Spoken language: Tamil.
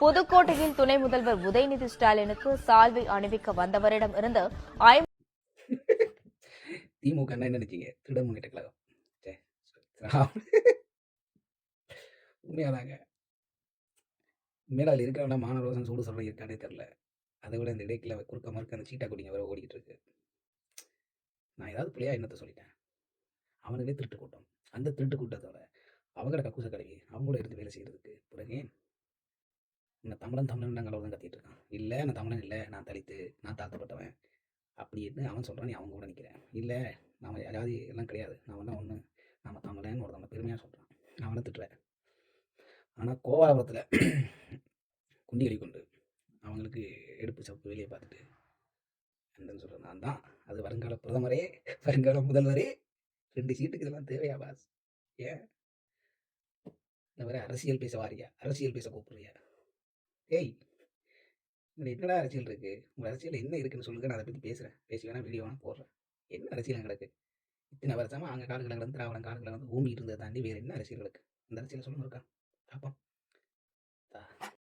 புதுக்கோட்டையில் துணை முதல்வர் உதயநிதி ஸ்டாலினுக்கு சால்வை அணிவிக்க வந்தவரிடம் இருந்து திமுக என்ன நினைச்சீங்க? திருட கழகம். உண்மையாதாங்க. மேலால் இருக்க வேண்டாம் மாணவரோசன் சூடு சொல்ற இருக்கானே தெரில அதை விட இந்த இடைக்கில குறுக்க மறுக்க அந்த சீட்டா குடிங்க வர ஓடிக்கிட்டு இருக்கு. நான் ஏதாவது பிள்ளையா என்னத்தை சொல்லிட்டேன்? அவனுங்களே திருட்டு கூட்டம். அந்த திருட்டு கூட்டத்தோட அவங்களோட கக்கூச கழுவி அவங்களோட இருந்து வேலை செய்யறதுக்கு நான் தமிழன் தமிழன் நாங்கள் தான் கத்திட்டு இருக்கான். இல்லை நான் தமிழன் இல்லை நான் தலித்து நான் தாழ்த்தப்பட்டவன். அப்படின்னு அவன் சொல்கிறான் நீ அவங்க கூட நிற்கிறேன் இல்லை நாம் ஜாதி எல்லாம் கிடையாது. நான் வந்து ஒன்று நம்ம தமிழன் ஒருத்தவங்க பெருமையாக சொல்கிறான் நான் வேணா திட்டுறேன். ஆனால் கோவாலபுரத்தில் குண்டிகளை கொண்டு அவங்களுக்கு எடுப்பு சப்பு வெளியே பார்த்துட்டு என்னன்னு சொல்கிறேன் நான் தான். அது வருங்கால பிரதமரே வருங்கால முதல்வரே ரெண்டு சீட்டுக்கு இதெல்லாம் தேவையா பாஸ்? ஏன்? இந்த மாதிரி அரசியல் பேச வாரியா? அரசியல் பேச கூப்பிடுறியா? ஏய் இங்கே என்னடா அரசியல் இருக்குது உங்கள் அரசியல் என்ன இருக்குன்னு சொல்லுங்க நான் அதை பற்றி பேசுகிறேன் பேசி வேணா வீடியோ வேணா போடுறேன். என்ன அரசியல் கிடக்கு? இத்தனை வருஷமா அங்கே காலங்களில் வந்து திராவிடம் காலங்களில் வந்து பூமி இருந்ததை தாண்டி வேறு என்ன அரசியல் கிடக்கு அந்த அரசியல் சொல்லுங்க இருக்கா